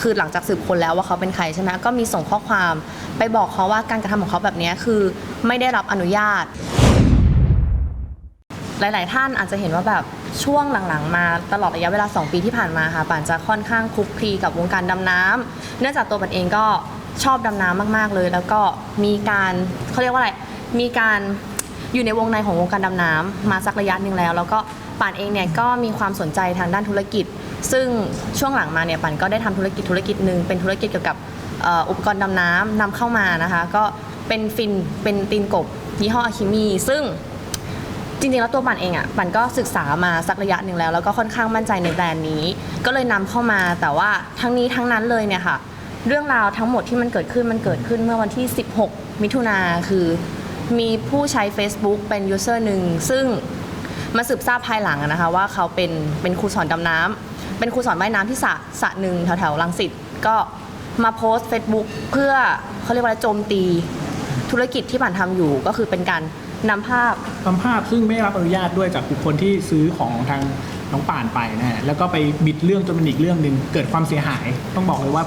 คือหลังจากสืบค้นแล้วว่าเขาเป็นใครใช่ไหมก็มีส่งข้อความไปบอกเขาว่าการกระทำของเขาแบบนี้คือไม่ได้รับอนุญาต หลาย ๆ ท่านอาจจะเห็นว่าแบบช่วงหลัง ๆ มาตลอดระยะเวลา 2 ปีที่ผ่านมาค่ะป่านจะค่อนข้างคลุกคลีกับวงการดำน้ำเนื่องจากตัวป่านเองก็ชอบดำน้ำมากๆเลย แล้วก็มีการเขาเรียกว่าอะไรมีการอยู่ในวงในของวงการดำน้ำมาสักระยะหนึ่งแล้ว แล้วก็ ป่านเองเนี่ยก็มีความสนใจทางด้านธุรกิจ ซึ่งช่วงหลังมาเนี่ยป่านก็ได้ทำธุรกิจธุรกิจหนึ่งเป็นธุรกิจเกี่ยวกับอุปกรณ์ดำน้ำนำเข้ามานะคะ ก็เป็นฟินเป็นตีนกบยี่ห้ออะคิมีซึ่งจริงๆ แล้วตัวปันเองอะปันก็ศึกษามาสักระยะหนึ่งแล้ว แล้วก็ค่อนข้างมั่นใจในแบรนด์นี้ ก็เลยนำเข้ามาแต่ว่าทั้งนี้ทั้งนั้นเลยเนี่ยค่ะ เรื่องราวทั้งหมดที่มันเกิดขึ้นมันเกิดขึ้นเมื่อวันที่ 16 มิถุนาคือ มีผู้ใช้ Facebook เป็นยูเซอร์หนึ่งซึ่ง มาสืบทราบภายหลังอะนะคะว่าเขาเป็นเป็นครูสอนดำน้ำเป็นครูสอนว่ายน้ำที่สระสระหนึ่งแถวๆรังสิตก็มาโพสต์ Facebook เพื่อเขาเรียกว่าอะไรโจมตีธุรกิจที่ป่านทำอยู่ก็คือเป็นการนำภาพ ทำภาพซึ่งไม่ได้รับอนุญาตด้วยจากบุคคลที่ซื้อของทางน้องป่านไปนะฮะแล้วก็ไปบิดเรื่องจนเป็นอีกเรื่องหนึ่งเกิดความเสียหาย ต้องบอกเลยว่า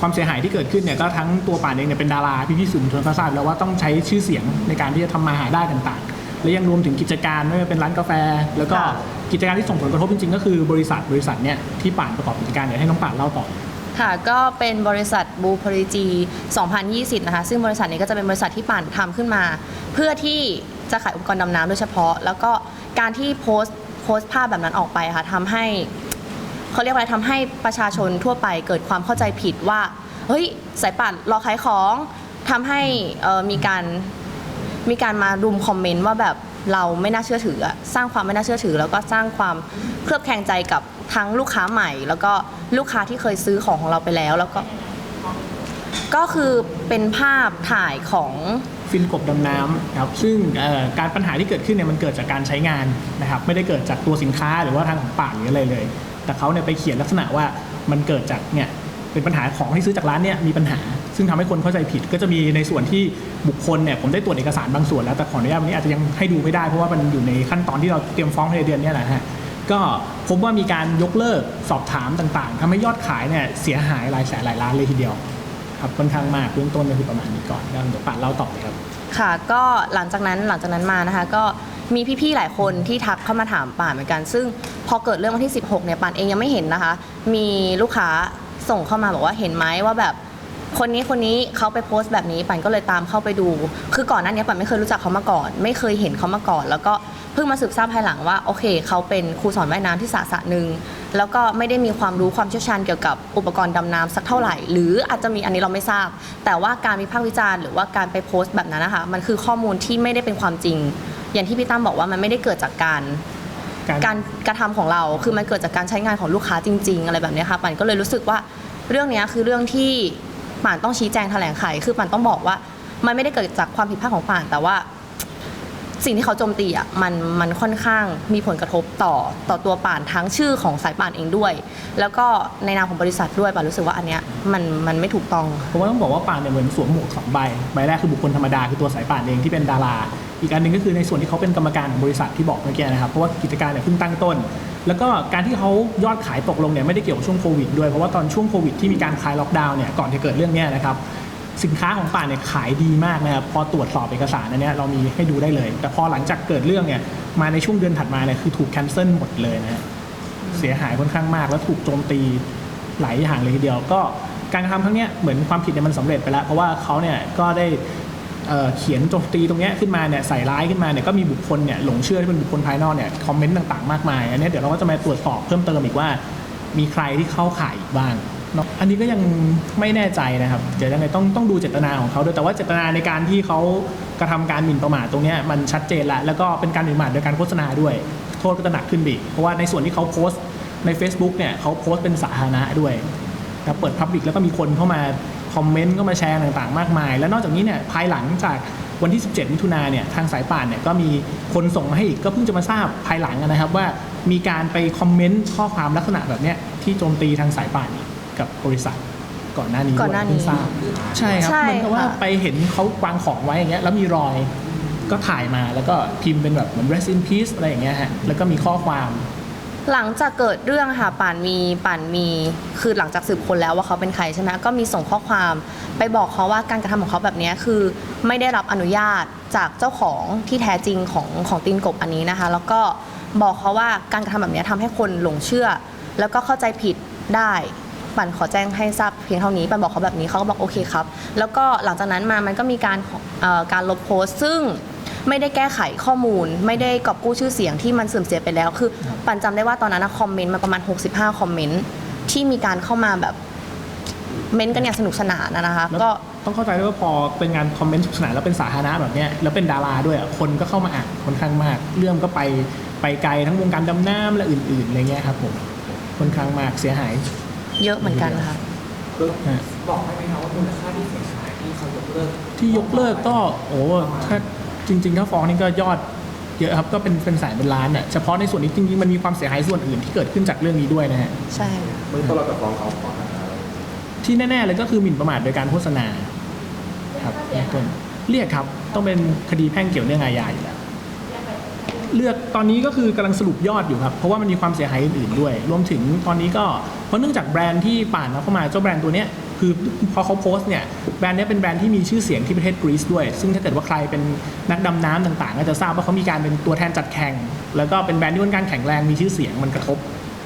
ความเสียหายที่เกิดขึ้นเนี่ยก็ทั้งตัวป่านเองเนี่ยเป็นดาราพี่พี่ๆสื่อมวลชนก็ทราบแล้วว่าต้องใช้ชื่อเสียงในการที่จะทำมาหาได้ต่าง และยังรวมถึงกิจการไม่ว่าเป็นร้านกาแฟ แล้วก็ค่ะกิจการที่ส่งผลกระทบจริงๆ ก็คือบริษัทบริษัทเนี่ยที่ป่านประกอบกิจการเดี๋ยวให้น้องป่านเล่าต่อ ค่ะก็เป็นบริษัทบูพริจี 2020 นะคะ ซึ่งบริษัทนี้ก็จะเป็นบริษัทที่ป่านทำขึ้นมา เพื่อที่จะขายอุปกรณ์ดำน้ำโดยเฉพาะ แล้วก็การที่โพสต์โพสต์ภาพแบบนั้นออกไปค่ะทำให้เขาเรียกว่าอะไรทำให้ประชาชนทั่วไปเกิดความเข้าใจผิดว่า เฮ้ย สายป่านรอขายของทำให้เอ่อมีการ มีการมารุมคอมเมนต์ว่าแบบเราไม่น่าเชื่อถืออะสร้างความไม่น่าเชื่อถือ แล้วก็สร้างความเคลือบแคลงใจกับทั้งลูกค้าใหม่ แล้วก็ลูกค้าที่เคยซื้อของของเราไปแล้ว แล้วก็ ก็คือเป็นภาพถ่ายของฟินกบดำน้ำครับซึ่งการปัญหาที่เกิดขึ้นเนี่ยมันเกิดจากการใช้งานนะครับไม่ได้เกิดจากตัวสินค้าหรือว่าทางของป่าหรืออะไรเลย แต่เขาเนี่ยไปเขียนลักษณะว่ามันเกิดจากเนี่ย เป็นปัญหาของที่ซื้อจากร้านเนี่ยมีปัญหา ซึ่งทำให้คนเข้าใจผิด ก็จะมีในส่วนที่บุคคลเนี่ยผมได้ตรวจเอกสารบางส่วนแล้วแต่ขออนุญาตวันนี้อาจจะยังให้ดูไม่ได้เพราะว่ามันอยู่ในขั้นตอนที่เราเตรียมฟ้องในเดือนนี้แหละฮะก็พบว่ามีการยกเลิกสอบถามต่างๆทำให้ยอดขายเนี่ยเสียหายหลายแสนหลายล้านเลยทีเดียวครับค่อนข้างมากเบื้องต้นก็คือประมาณนี้ก่อนแล้วเดี๋ยวป่านเล่าต่อเลยครับค่ะก็หลังจากนั้นหลังจากนั้นมานะคะก็มีพี่ๆหลายคนที่ทักเข้ามาถามป่านเหมือนกัน ซึ่งพอเกิดเรื่องวันที่ 16เนี่ยป่านเองยังไม่เห็นนะคะ มีลูกค้า ส่งเข้ามาบอกว่าเห็นไหมว่าแบบ คนนี้คนนี้เขาไปโพสต์แบบนี้ป่านก็เลยตามเข้าไปดู คือก่อนหน้านี้ป่านไม่เคยรู้จักเขามาก่อน ไม่เคยเห็นเขามาก่อน แล้วก็เพิ่งมาสืบทราบภายหลังว่าโอเคเขาเป็นครูสอนว่ายน้ำที่สระสระหนึ่งแล้วก็ไม่ได้มีความรู้ความเชี่ยวชาญเกี่ยวกับอุปกรณ์ดำน้ำสักเท่าไหร่ หรืออาจจะมีอันนี้เราไม่ทราบ แต่ว่าการวิพากษ์วิจารณ์หรือว่าการไปโพสต์แบบนั้นนะคะมันคือข้อมูลที่ไม่ได้เป็นความจริง อย่างที่พี่ตั้มบอกว่ามันไม่ได้เกิดจากการ การ การกระทำของเราคือมันเกิดจากการใช้งานของลูกค้าจริง ๆ อะไรแบบเนี้ยค่ะปันก็เลยรู้สึกว่าเรื่องเนี้ยคือเรื่องที่ป่านต้องชี้แจงแถลงไข คือป่านต้องบอกว่า มันไม่ได้เกิดจากความผิดพลาดของป่านแต่ว่า สิ่งที่เขาโจมตีอะมันมันค่อนข้างมีผลกระทบต่อต่อตัวป่านทั้งชื่อของสายป่านเองด้วย แล้วก็ในนามของบริษัทด้วยป่านรู้สึกว่าอันเนี้ยมันมันไม่ถูกต้องผมว่าต้องบอกว่าป่านเนี่ยเหมือนสวมหมวกสองใบ ใบแรกคือบุคคลธรรมดาคือตัวสายป่านเองที่เป็นดารา อีกอันหนึ่งก็คือในส่วนที่เขาเป็นกรรมการของบริษัทที่บอกเมื่อกี้นะครับ เพราะว่ากิจการเนี่ยเพิ่งตั้งต้น แล้วก็การที่เขายอดขายตกลงเนี่ยไม่ได้เกี่ยวกับช่วงโควิดด้วย เพราะว่าตอนช่วงโควิดที่มีการคลายล็อกดาวน์เนี่ย ก่อนที่เกิดเรื่องเนี้ยนะครับ สินค้าของป่านเนี่ยขายดีมากนะครับ พอตรวจสอบเอกสารอันเนี้ยเรามีให้ดูได้เลย แต่พอหลังจากเกิดเรื่องเนี่ย มาในช่วงเดือนถัดมาเนี่ยคือถูกแคนเซิลหมดเลยนะฮะเสียหายค่อนข้างมาก แล้วถูกโจมตีหลายอย่างเลยทีเดียว ก็การกระทำครั้งเนี้ยเหมือนความผิดเนี่ยมันสำเร็จไปแล้ว เพราะว่าเขาเนี่ยก็ได้ เเขียนโจมตีตรงนี้ขึ้นมาเนี่ยใส่ร้ายขึ้นมาเนี่ยก็มีบุคคลเนี่ยหลงเชื่อที่เป็นบุคคลภายนอกเนี่ยคอมเมนต์ต่างๆมากมายอันนี้เดี๋ยวเราก็จะมาตรวจสอบเพิ่มเติมอีกว่า มีใครที่เข้าข่ายอีกบ้างเนาะอันนี้ก็ยังไม่แน่ใจนะครับเดี๋ยวยังไงต้องต้องดูเจตนาของเขาด้วยแต่ว่าเจตนาในการที่เขากระทำการหมิ่นประมาทตรงนี้มันชัดเจนล้วแล้วก็เป็นการหมิ่นประมาทโดยการโฆษณาด้วย โทษก็จะหนักขึ้นไปอีกเพราะว่าในส่วนที่เขาโพสต์ใน Facebook เนี่ยเขาโพสต์เป็นสาธารณะด้วยแล้วเปิดพับลิกแล้วก็มีคนเข้ามา คอมเมนต์เข้ามาแชร์ต่างๆ มากมาย แล้วนอกจากนี้เนี่ยภายหลังจากวันที่ 17 มิถุนาเนี่ยทางสายป่านเนี่ยก็มีคนส่งมาให้อีกก็เพิ่งจะมาทราบภายหลังนะครับว่ามีการไปคอมเมนต์ข้อความลักษณะแบบเนี้ยที่โจมตีทางสายป่านอีกกับบริษัทก่อนหน้านี้ก่อนหน้านี้ด้วยเพิ่งทราบใช่ครับใช่เหมือนกับว่าค่ะไปเห็นเขาวางของไว้อย่างเงี้ยแล้วมีรอยก็ถ่ายมาแล้วก็พิมพ์เป็นแบบเหมือน rest in peace อะไรอย่างเงี้ยฮะแล้วก็มีข้อความ หลังจากเกิดเรื่องค่ะป่านมีป่านมีคือหลังจากสืบคนแล้วว่าเขาเป็นใครใช่ไหมก็มีส่งข้อความไปบอกเขาว่าการกระทำของเขาแบบนี้คือไม่ได้รับอนุญาตจากเจ้าของที่แท้จริงของของตีนกบอันนี้นะคะ แล้วก็บอกเขาว่าการกระทำแบบนี้ยทำให้คนหลงเชื่อ แล้วก็เข้าใจผิดได้ปั่นขอแจ้งให้ทราบเพียงเท่านี้ปั่นบอกเขาแบบนี้เขาก็บอกโอเคครับ แล้วก็หลังจากนั้นมามันก็มีการการลบโพสต์ซึ่ง ไม่ได้แก้ไขข้อมูล ไม่ได้กอบกู้ชื่อเสียงที่มันเสื่อมเสียไปแล้ว คือปันจำได้ว่าตอนนั้นนะคอมเมนต์มาประมาณ 65 คอมเมนต์ที่มีการเข้ามาแบบเม้นต์กันอย่างสนุกสนานนะนะคะแล้วก็ ต้องเข้าใจด้วยว่าพอเป็นงานคอมเมนต์สนุกสนานแล้วเป็นสาธารณะแบบเนี้ยแล้วเป็นดาราด้วยอะคนก็เข้ามาอ่านค่อนข้างมาก เรื่องก็ไปไปไกลทั้งวงการดำน้ำและอื่นๆอะไรเงี้ยครับผมค่อนข้างมากเสียหาย เยอะเหมือนกันค่ะนะบอกได้ไหมครับว่ามูลค่าที่เสียหายที่เขายกเลิกที่ยกเลิกก็โอ้ถ้า จริง ๆ ถ้าฟ้องนี่ก็ยอดเยอะครับก็เป็นเป็นแสนเป็นล้านอะเฉพาะในส่วนนี้จริงๆมันมีความเสียหายส่วนอื่นที่เกิดขึ้นจากเรื่องนี้ด้วยนะฮะใช่เมื่อต้นเราจะฟ้องเขาขอหาอะไรที่แน่ๆเลยก็คือหมิ่นประมาทโดยการโฆษณาครับเบื้องต้นเรียกครับต้องเป็นคดีแพ่งเกี่ยวเนื่องอาญาอยู่แล้วเลือกตอนนี้ก็คือกำลังสรุปยอดอยู่ครับ เพราะว่ามันมีความเสียหายอื่นๆด้วย รวมถึงตอนนี้ก็เพราะเนื่องจากแบรนด์ที่ป่านเอาเข้ามาเจ้าแบรนด์ตัวเนี้ย คือพอเขาโพสต์เนี่ยแบรนด์นี้เป็นแบรนด์ที่มีชื่อเสียงที่ประเทศกรีซด้วย ซึ่งถ้าเกิดว่าใครเป็นนักดำน้ำต่างๆ ก็จะทราบว่าเขามีการเป็นตัวแทนจัดแข่ง แล้วก็เป็นแบรนด์ที่ค่อนข้างแข็งแรงมีชื่อเสียงมันกระทบ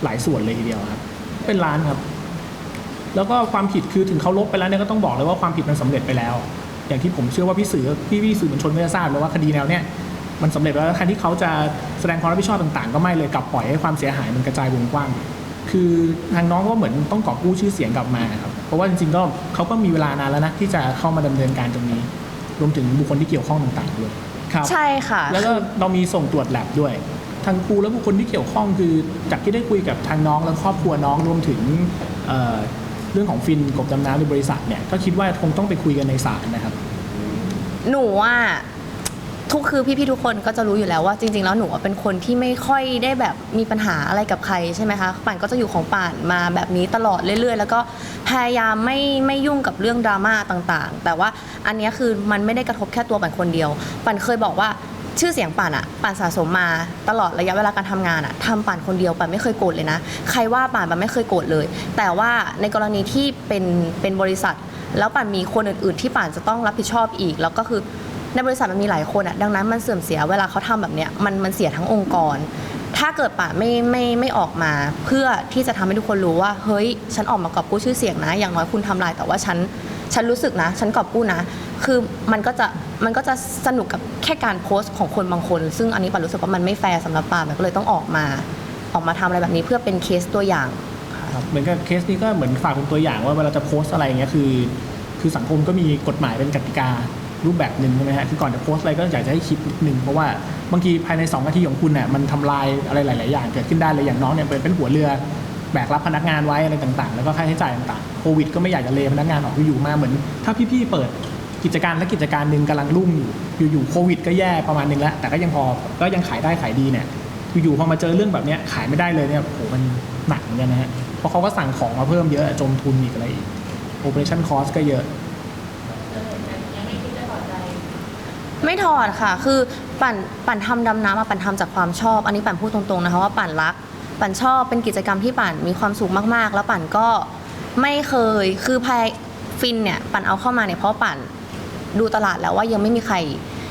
หลายส่วนเลยทีเดียวครับ เป็นล้านครับ แล้วก็ความผิดคือถึงเขาลบไปแล้วเนี่ยก็ต้องบอกเลยว่าความผิดมันสำเร็จไปแล้ว อย่างที่ผมเชื่อว่าพี่สื่อพี่พี่สื่อมวลชนก็จะทราบเลยว่าคดีแนวเนี้ยมันสำเร็จแล้วแทนที่เขาจะแสดงความรับผิดชอบต่างๆ ก็ไม่เลยกลับปล่อยให้ความเสียหายมันกระจายวงกว้าง คือทางน้องก็เหมือนต้องกอบกู้ชื่อเสียงกลับมาครับ เพราะว่าจริงๆก็เขาก็มีเวลานานแล้วนะที่จะเข้ามาดำเนินการตรงนี้ รวมถึงบุคคลที่เกี่ยวข้องต่างๆด้วยครับใช่ค่ะ แล้วก็เรามีส่งตรวจแลบด้วย ทางครูและบุคคลที่เกี่ยวข้องคือจากที่ได้คุยกับทางน้องและครอบครัวน้องรวมถึงเอ่อเรื่องของฟินกบดำน้ำในบริษัทเนี่ยก็คิดว่าคงต้องไปคุยกันในศาลนะครับ หนูว่า ทุกคือพี่ๆทุกคนก็จะรู้อยู่แล้วว่าจริง ๆ แล้วหนูอะเป็นคนที่ไม่ค่อยได้แบบมีปัญหาอะไรกับใครใช่ไหมคะป่านก็จะอยู่ของป่านมาแบบนี้ตลอดเรื่อยๆ แล้วก็พยายามไม่ไม่ยุ่งกับเรื่องดราม่าต่างๆ แต่ว่าอันเนี้ยคือมันไม่ได้กระทบแค่ตัวป่านคนเดียวป่านเคยบอกว่าชื่อเสียงป่านอะป่านสะสมมาตลอดระยะเวลาการทำงานอะทำป่านคนเดียวป่านไม่เคยโกรธเลยนะ ใครว่าป่านป่านไม่เคยโกรธเลย แต่ว่าในกรณีที่เป็นเป็นบริษัท แล้วป่านมีคนอื่น ๆ ที่ป่านจะต้องรับผิดชอบอีก แล้วก็คือ ในบริษัทมันมีหลายคนอะดังนั้นมันเสื่อมเสียเวลาเขาทำแบบเนี้ยมันมันเสียทั้งองค์กร ถ้าเกิดป่าไม่ไม่ไม่ออกมา เพื่อที่จะทำให้ทุกคนรู้ว่า เฮ้ย ฉันออกมากอบกู้ชื่อเสียงนะ อย่างน้อยคุณทำลายแต่ว่าฉันฉันรู้สึกนะ ฉันกอบกู้นะ คือมันก็จะมันก็จะสนุกกับแค่การโพสต์ของคนบางคน ซึ่งอันนี้ป่ารู้สึกว่ามันไม่แฟร์สำหรับป่านมันก็เลยต้องออกมา ออกมาทำอะไรแบบนี้เพื่อเป็นเคสตัวอย่างครับเหมือนกับเคสนี้ก็เหมือนฝากเป็นตัวอย่างว่าเวลาจะโพสต์อะไรอย่างเงี้ยคือ คือสังคมก็มีกฎหมายเป็นกติกา รูปแบบหนึ่งใช่ไหมฮะคือก่อนจะโพสอะไรก็อยากจะให้คิดนิดนึงเพราะว่าบางทีภายใน2นาทีของคุณเนี่ยมันทำลายอะไรหลาย ๆ อย่างเกิดขึ้นได้เลยอย่างน้องเนี่ยเป็นเป็นหัวเรือแบกรับพนักงานไว้อะไรต่าง ๆ แล้วก็ค่าใช้จ่ายต่างๆโควิดก็ไม่อยากจะเลพนักงานออกอยู่มาเหมือน ถ้าพี่ ๆ เปิดกิจการและกิจการหนึ่งกำลังรุ่งอยู่อยู่ๆโควิด ก็แย่ประมาณหนึงแล้ว แต่ก็ยังพอก็ยังขายได้ขายดีเนี่ยอยู่ๆพอมาเจอเรื่องแบบนี้ขายไม่ได้เลยเนี่ยโหมันหนักเหมือนกันนะฮะเพราะเขาก็สั่งของมาเพิ่มเยอะจมทุนอีกอะไรอีก operation cost ก็เยอะ ไม่ถอดค่ะ คือปั่นปั่นทำดำน้ำมาปั่นทำจากความชอบ อันนี้ปั่นพูดตรงๆนะคะว่าปั่นรัก ปั่นชอบเป็นกิจกรรมที่ปั่นมีความสุขมากๆ แล้วปั่นก็ไม่เคยคือภายฟินเนี่ยปั่นเอาเข้ามาเนี่ยเพราะปั่นดูตลาดแล้วว่ายังไม่มีใคร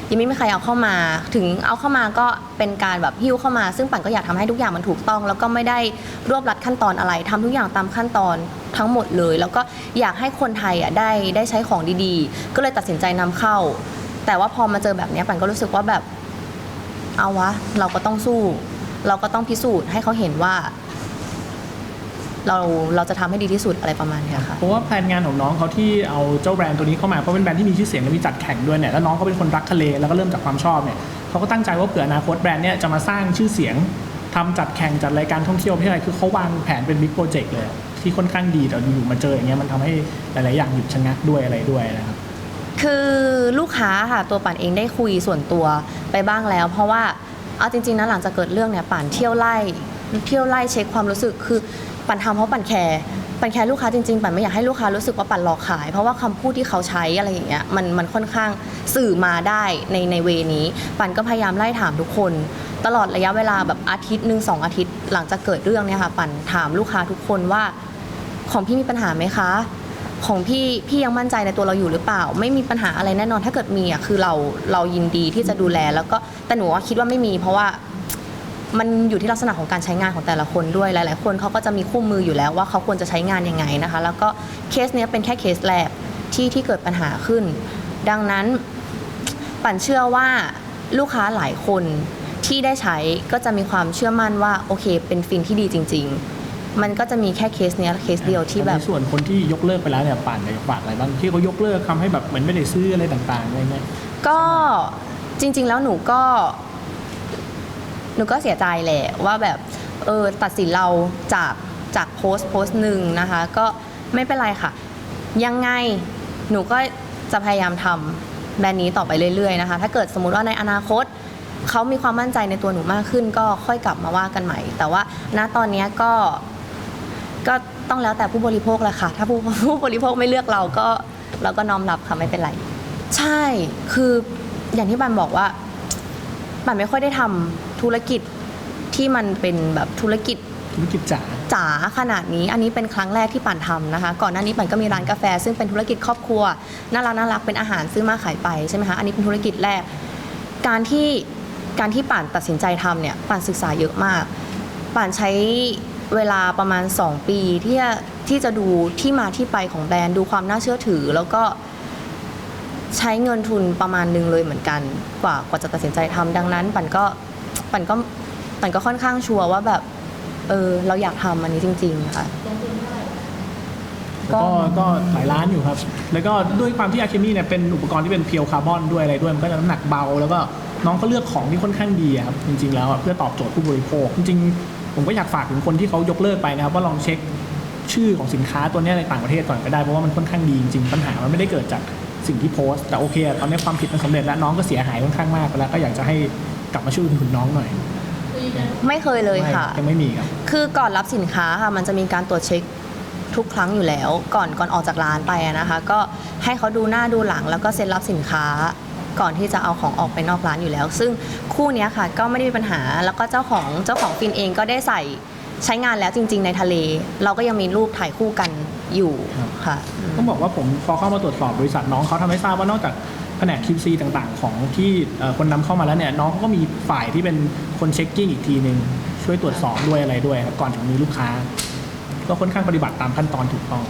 ยังไม่มีใครเอาเข้ามา ถึงเอาเข้ามาก็เป็นการแบบหิ้วเข้ามา ซึ่งปั่นก็อยากทำให้ทุกอย่างมันถูกต้อง แล้วก็ไม่ได้รวบรัดขั้นตอนอะไรทำทุกอย่างตามขั้นตอนทั้งหมดเลย แล้วก็อยากให้คนไทยอะได้ได้ใช้ของดีๆ ก็เลยตัดสินใจนำเข้า แต่ว่าพอมาเจอแบบนี้ปันก็รู้สึกว่าแบบ เอาวะ เราก็ต้องสู้ เราก็ต้องพิสูจน์ให้เขาเห็นว่า เราเราจะทำให้ดีที่สุดอะไรประมาณนี้ค่ะเพราะว่าแผนงานของน้องเขาที่เอาเจ้าแบรนด์ตัวนี้เข้ามาเพราะเป็นแบรนด์ที่มีชื่อเสียงและมีจัดแข่งด้วยเนี่ยแล้วน้องเขาเป็นคนรักทะเลแล้วก็เริ่มจากความชอบเนี่ยเขาก็ตั้งใจว่าเผื่ออนาคตแบรนด์เนี่ยจะมาสร้างชื่อเสียงทำจัดแข่งจัดรายการท่องเที่ยวที่อะไรคือเขาวางแผนเป็นบิ๊กโปรเจกต์เลยที่ค่อนข้างดีแต่อยู่มาเจออย่างเงี้ยมันทำให้หลาย ๆ อย่างหยุดชะงักด้วยอะไรด้วยนะครับ คือลูกค้าค่ะตัวป่านเองได้คุยส่วนตัวไปบ้างแล้ว เพราะว่าเอาจริงๆนะหลังจากเกิดเรื่องเนี่ยป่านเที่ยวไล่เที่ยวไล่เช็คความรู้สึกคือป่านทำเพราะป่านแคร์ป่านแคร์ลูกค้าจริงๆป่านไม่อยากให้ลูกค้ารู้สึกว่าป่านหลอกขาย เพราะว่าคำพูดที่เขาใช้อะไรอย่างเงี้ยมันมันค่อนข้างสื่อมาได้ในในเวนี้ป่านก็พยายามไล่ถามทุกคน ตลอดระยะเวลาแบบอาทิตย์หนึ่งสองอาทิตย์ หลังจากเกิดเรื่องเนี่ยค่ะปั่นถามลูกค้าทุกคนว่า ของพี่มีปัญหาไหมคะ ของพี่พี่ยังมั่นใจในตัวเราอยู่หรือเปล่า ไม่มีปัญหาอะไรแน่นอนถ้าเกิดมีอะคือเราเรายินดีที่จะดูแล แล้วก็แต่หนูว่าคิดว่าไม่มี เพราะว่ามันอยู่ที่ลักษณะของการใช้งานของแต่ละคนด้วยหลาย ๆ คนเขาก็จะมีคู่มืออยู่แล้วว่าเขาควรจะใช้งานยังไงนะคะ แล้วก็เคสเนี้ยเป็นแค่เคสแรกที่ที่เกิดปัญหาขึ้น ดังนั้นปั่นเชื่อว่าลูกค้าหลายคนที่ได้ใช้ก็จะมีความเชื่อมั่นว่าโอเค เป็นฟินที่ดีจริง ๆ มันก็จะมีแค่เคสเนี้ยเคสเดียวที่แบบในส่วนคนที่ยกเลิกไปแล้วเนี่ยป่านอยากฝากอะไรบ้างที่เขายกเลิกทำให้แบบเหมือนไม่ได้ซื้ออะไรต่างๆอะไรเงี้ย ก็จริง ๆ แล้วหนูก็ หนูก็เสียใจแหละว่าแบบเออตัดสินเราจากจากโพสต์โพสต์หนึ่งนะคะ ก็ไม่เป็นไรค่ะ ยังไงหนูก็จะพยายามทำแบรนด์นี้ต่อไปเรื่อยๆนะคะ ถ้าเกิดสมมุติว่าในอนาคต เขามีความมั่นใจในตัวหนูมากขึ้น ก็ค่อยกลับมาว่ากันใหม่ แต่ว่าณตอนเนี้ยก็ ก็ต้องแล้วแต่ผู้บริโภคแหละค่ะ ถ้าผู้ผู้บริโภคไม่เลือกเราก็เราก็น้อมรับค่ะไม่เป็นไร ใช่คืออย่างที่บันบอกว่าบันไม่ค่อยได้ทำธุรกิจที่มันเป็นแบบธุรกิจธุรกิจจ๋าจ๋าขนาดนี้อันนี้เป็นครั้งแรกที่ปั่นทำนะคะ ก่อนหน้านี้ปั่นก็มีร้านกาแฟ ซึ่งเป็นธุรกิจครอบครัวน่ารักน่ารักเป็นอาหารซื้อมาขายไปใช่ไหมคะอันนี้เป็นธุรกิจแรก การที่การที่ป่านตัดสินใจทำเนี่ยป่านศึกษาเยอะมากป่านใช้ เวลาประมาณ 2 ปีที่จะที่จะดูที่มาที่ไปของแบรนด์ดูความน่าเชื่อถือ แล้วก็ใช้เงินทุนประมาณหนึงเลยเหมือนกัน กว่ากว่าจะตัดสินใจทำดังนั้น ปันก็ปันก็ปันก็ค่อนข้างชัวร์ว่าแบบเออเราอยากทำอันนี้จริง ๆ ค่ะก็ก็หลายล้านอยู่ครับ แล้วก็ด้วยความที่อะเคมีเนี่ยเป็นอุปกรณ์ที่เป็นเพียวคาร์บอนด้วยอะไรด้วย มันก็จะน้ำหนักเบา แล้วก็น้องเขาเลือกของที่ค่อนข้างดีครับ จริง ๆ แล้วเพื่อตอบโจทย์ผู้บริโภค จริง ผมก็อยากฝากถึงคนที่เขายกเลิกไปนะครับว่าลองเช็คชื่อของสินค้าตัวเนี้ยในต่างประเทศก่อนก็ได้เพราะว่ามันค่อนข้างดีจริงๆปัญหามันไม่ได้เกิดจากสิ่งที่โพสต์ แต่โอเคอะตอนนี้ความผิดมันสำเร็จแล้วน้องก็เสียหายค่อนข้างมากไปแล้วก็อยากจะให้กลับมาช่วยอุดหนุนน้องหน่อยไม่เคยเลยค่ะไม่ยังไม่มีครับคือก่อนรับสินค้าค่ะมันจะมีการตรวจเช็คทุกครั้งอยู่แล้ว ก่อนก่อนออกจากร้านไปอะนะคะ ก็ให้เขาดูหน้าดูหลังแล้วก็เซ็นรับสินค้า ก่อนที่จะเอาของออกไปนอกร้านอยู่แล้ว ซึ่งคู่เนี้ยค่ะก็ไม่ได้มีปัญหาแล้วก็เจ้าของเจ้าของฟินเองก็ได้ใส่ใช้งานแล้วจริง ๆ ในทะเล เราก็ยังมีรูปถ่ายคู่กันอยู่ค่ะต้องบอกว่าผมพอเข้ามาตรวจสอบบริษัทน้องเขาทำให้ทราบว่านอกจากแผนก QC ต่างๆ ของที่คนนำเข้ามาแล้วเนี่ยน้องเขาก็มีฝ่ายที่เป็นคนเช็คกิ้งอีกทีหนึ่งช่วยตรวจสอบด้วยอะไรด้วยครับก่อนถึงมือลูกค้า ก็ค่อนข้างปฏิบัติตามขั้นตอนถูกต้อง